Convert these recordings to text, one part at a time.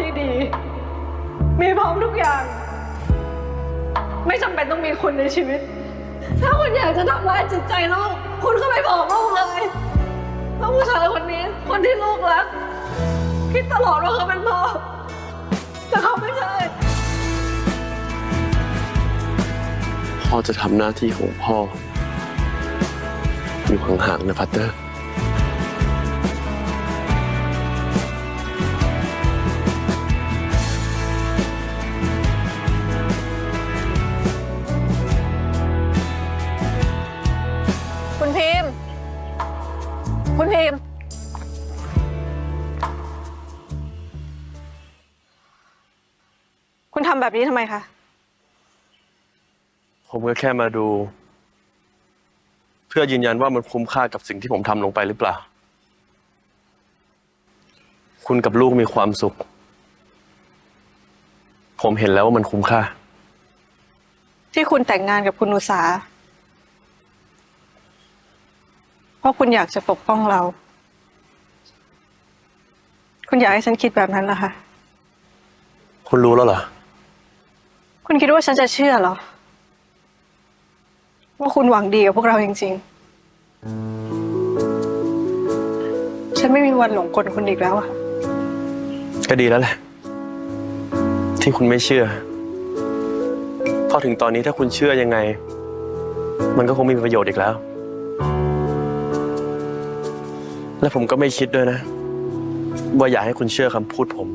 ที่ดี มีพร้อมทุกอย่าง ไม่จำเป็นต้องมีคุณในชีวิต ถ้าคุณอยากจะทำร้ายจิตใจลูก คุณก็ไปบอกลูกเลยว่าผู้ชายคนนี้ คนที่ลูกรักคิดตลอดว่าเขาเป็นพ่อแต่เขาไม่ใช่พ่อจะทำหน้าที่ของพ่อ อยู่ห่างๆนะพัตเตอร์ คุณพิมพ์ คุณพิมพ์ คุณทำแบบนี้ทำไมคะ ผมก็แค่มาดู เพื่อยืนยันว่ามันคุ้มค่ากับสิ่งที่ผมทำลงไปหรือเปล่า คุณกับลูกมีความสุข ผมเห็นแล้วว่ามันคุ้มค่า ที่คุณแต่งงานกับคุณอุสา เพราะคุณอยากจะปกป้องเรา คุณอยากให้ฉันคิดแบบนั้นเหรอคะ คุณรู้แล้วเหรอ คุณคิดว่าฉันจะเชื่อเหรอ ว่าคุณหวังดีกับพวกเราจริง ๆ ฉันไม่มีวันหลงกลคุณอีกแล้วอะก็ดีแล้วแหละ ที่คุณไม่เชื่อ พอถึงตอนนี้ถ้าคุณเชื่อยังไง มันก็คงไม่มีประโยชน์อีกแล้ว และผมก็ไม่คิดด้วยนะ ว่าอยากให้คุณเชื่อคำพูดผม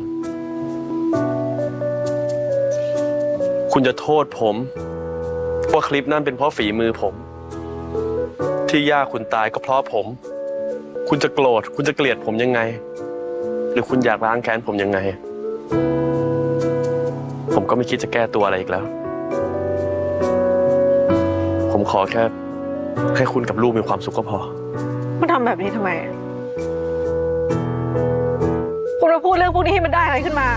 คุณจะโทษผม ว่าคลิปนั้นเป็นเพราะฝีมือผม ที่ย่าคุณตายก็เพราะผม คุณจะโกรธ คุณจะเกลียดผมยังไง หรือคุณอยากล้างแค้นผมยังไง ผมก็ไม่คิดจะแก้ตัวอะไรอีกแล้ว ผมขอแค่ให้คุณกับลูกมีความสุขก็พอคุณทำแบบนี้ทำไมอะ คุณมาพูดเรื่องพวกนี้ให้มันได้อะไรขึ้นมา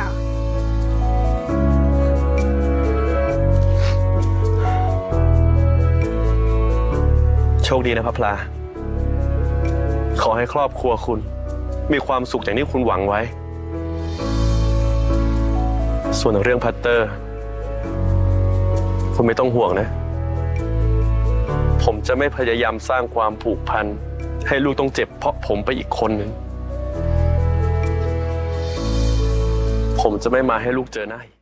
โชคดีนะพระพลา ขอให้ครอบครัวคุณ มีความสุขอย่างที่คุณหวังไว้ ส่วนเรื่องพัตเตอร์ คุณไม่ต้องห่วงนะ ผมจะไม่พยายามสร้างความผูกพัน ให้ลูกต้องเจ็บเพราะผมไปอีกคนหนึ่ง ผมจะไม่มาให้ลูกเจอหน้าอีก